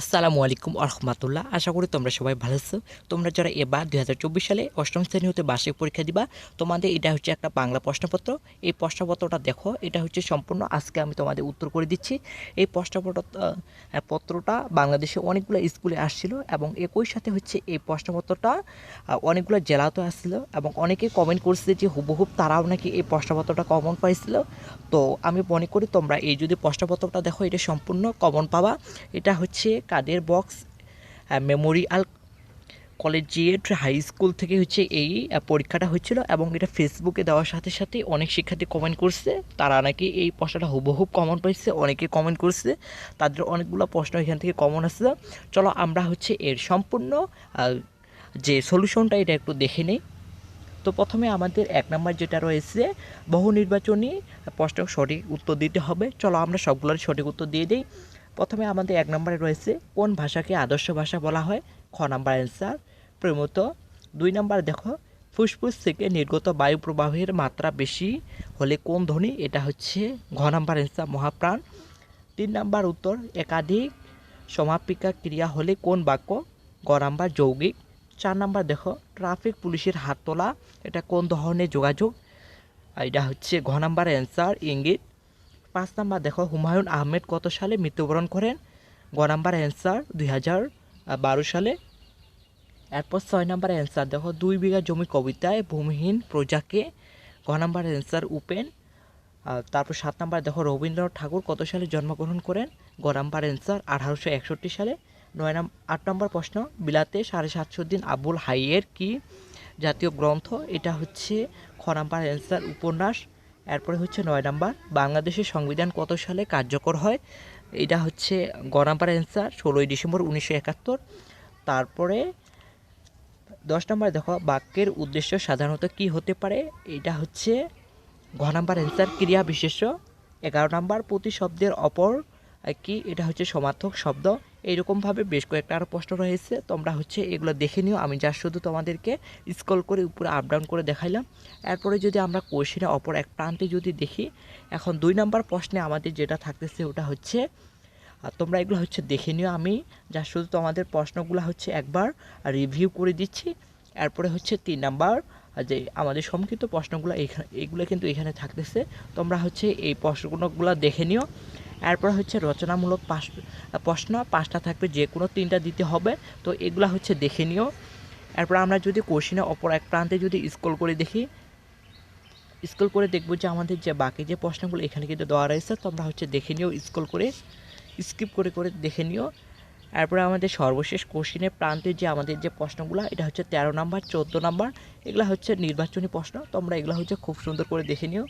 আসসালামু আলাইকুম আহমতুল্লাহ আশা করি তোমরা সবাই ভালো আছো। তোমরা যারা এবার দুই হাজার চব্বিশ সালে অষ্টম শ্রেণি হতে বার্ষিক পরীক্ষা দিবা, তোমাদের এটা হচ্ছে একটা বাংলা প্রশ্নপত্র। এই প্রশ্নপত্রটা দেখো, এটা হচ্ছে সম্পূর্ণ। আজকে আমি তোমাদের উত্তর করে দিচ্ছি। এই প্রশ্নপত্র পত্রটা বাংলাদেশে অনেকগুলো স্কুলে আসছিল এবং একই সাথে হচ্ছে এই প্রশ্নপত্রটা অনেকগুলো জেলাতেও আসছিল এবং অনেকে কমেন্ট করছে যে হুবহুব তারাও নাকি এই প্রশ্নপত্রটা কমন পাইছিল। তো আমি মনে করি তোমরা এই যদি প্রশ্নপত্রটা দেখো, এটা সম্পূর্ণ কমন পাবা। এটা হচ্ছে Kader Bux memorial collegiate high school থেকে হচ্ছে এই পরীক্ষাটা হচ্ছিল এবং এটা ফেসবুকে দেওয়ার সাথে সাথে অনেক শিক্ষার্থী কমেন্ট করছে। তারা নাকি এই প্রশ্নটা হুবহুব কমন পাইছে, অনেকে কমেন্ট করছে। তাদের অনেকগুলো প্রশ্ন এখান থেকে কমন আসছে চলো আমরা হচ্ছে এর সম্পূর্ণ যে সলিউশনটা এটা একটু দেখে নিই। তো প্রথমে আমাদের এক নম্বর যেটা রয়েছে, বহু নির্বাচনী প্রশ্ন সঠিক উত্তর দিতে হবে। চলো আমরা সবগুলোর সঠিক উত্তর দিয়ে দিই। প্রথমে আমাদের এক নম্বরে রয়েছে কোন ভাষাকে আদর্শ ভাষা বলা হয়। খ নাম্বার অ্যান্সার প্রমত। দুই নাম্বার দেখো, ফুসফুস থেকে নির্গত বায়ু প্রবাহের মাত্রা বেশি হলে কোন ধ্বনি? এটা হচ্ছে ঘ নাম্বার অ্যান্সার মহাপ্রাণ। তিন নাম্বার উত্তর, একাধিক সমাপিকা ক্রিয়া হলে কোন বাক্য? গ নাম্বার যৌগিক। চার নাম্বার দেখো, ট্রাফিক পুলিশের হাত তোলা, এটা কোন ধরনের যোগাযোগ? এটা হচ্ছে ঘ নাম্বার অ্যান্সার ইঙ্গিত। পাঁচ নাম্বার দেখো, হুমায়ুন আহমেদ কত সালে মৃত্যুবরণ করেন? গ নাম্বার অ্যান্সার, দুই হাজার বারো সালে। এরপর ছয় নাম্বার অ্যান্সার দেখো, দুই বিঘা জমি কবিতায়, ভূমিহীন প্রজাকে। ঘ নাম্বার অ্যান্সার উপেন। তারপর সাত নাম্বার দেখো, রবীন্দ্রনাথ ঠাকুর কত সালে জন্মগ্রহণ করেন? গ নাম্বার অ্যান্সার, আঠারোশো একষট্টি সালে। নয় নাম, আট নম্বর প্রশ্ন, বিলাতে সাড়ে সাতশো দিন আবুল হাইয়ের কি জাতীয় গ্রন্থ? এটা হচ্ছে খ নাম্বার অ্যান্সার উপন্যাস। এরপরে হচ্ছে নয় নাম্বার, বাংলাদেশের সংবিধান কত সালে কার্যকর হয়? এটা হচ্ছে গ নাম্বার অ্যান্সার ষোলোই ডিসেম্বর উনিশশো একাত্তর। তারপরে দশ নম্বর দেখো, বাক্যের উদ্দেশ্য সাধারণত কি হতে পারে? এটা হচ্ছে ঘ নাম্বার অ্যান্সার ক্রিয়া বিশেষ্য। এগারো নাম্বার প্রতি শব্দের অপর কি? এটা হচ্ছে সমার্থক শব্দ। এইরকমভাবে বেশ কয়েকটা আরও প্রশ্ন রয়েছে। তোমরা হচ্ছে এগুলো দেখে নিও। আমি যা শুধু তোমাদেরকে স্ক্রল করে উপরে আপ ডাউন করে দেখাইলাম। এরপরে যদি আমরা কোশ্চেনে অপর এক প্রান্তে যদি দেখি, এখন দুই নাম্বার প্রশ্নে আমাদের যেটা থাকতেছে ওটা হচ্ছে আর তোমরা এগুলো হচ্ছে দেখে নিও আমি। যা শুধু তোমাদের প্রশ্নগুলো হচ্ছে একবার রিভিউ করে দিচ্ছি। এরপরে হচ্ছে তিন নাম্বার যে আমাদের সংক্ষিপ্ত প্রশ্নগুলো এইখানে এগুলো কিন্তু এখানে থাকতেছে। তোমরা হচ্ছে এই প্রশ্নগুলো দেখে নিও। এরপর হচ্ছে রচনামূলক প্রশ্ন, পাঁচটা থাকবে, যে কোনো তিনটা দিতে হবে। তো এগুলো হচ্ছে দেখে নিও। এরপর আমরা যদি কোশ্চেনে অপর এক প্রান্তে যদি স্ক্রল করে দেখি স্ক্রল করে দেখব যে আমাদের যে বাকি যে প্রশ্নগুলো এখানে কিন্তু দেওয়া রয়েছে তোমরা হচ্ছে দেখে নিও স্ক্রল করে স্কিপ করে করে দেখে নিও। এরপরে আমাদের সর্বশেষ কোশ্চিনের প্রান্তে যে আমাদের যে প্রশ্নগুলো, এটা হচ্ছে তেরো নাম্বার, চোদ্দ নাম্বার, এগুলো হচ্ছে নির্বাচনী প্রশ্ন। তোমরা এগুলো হচ্ছে খুব সুন্দর করে দেখে নিও।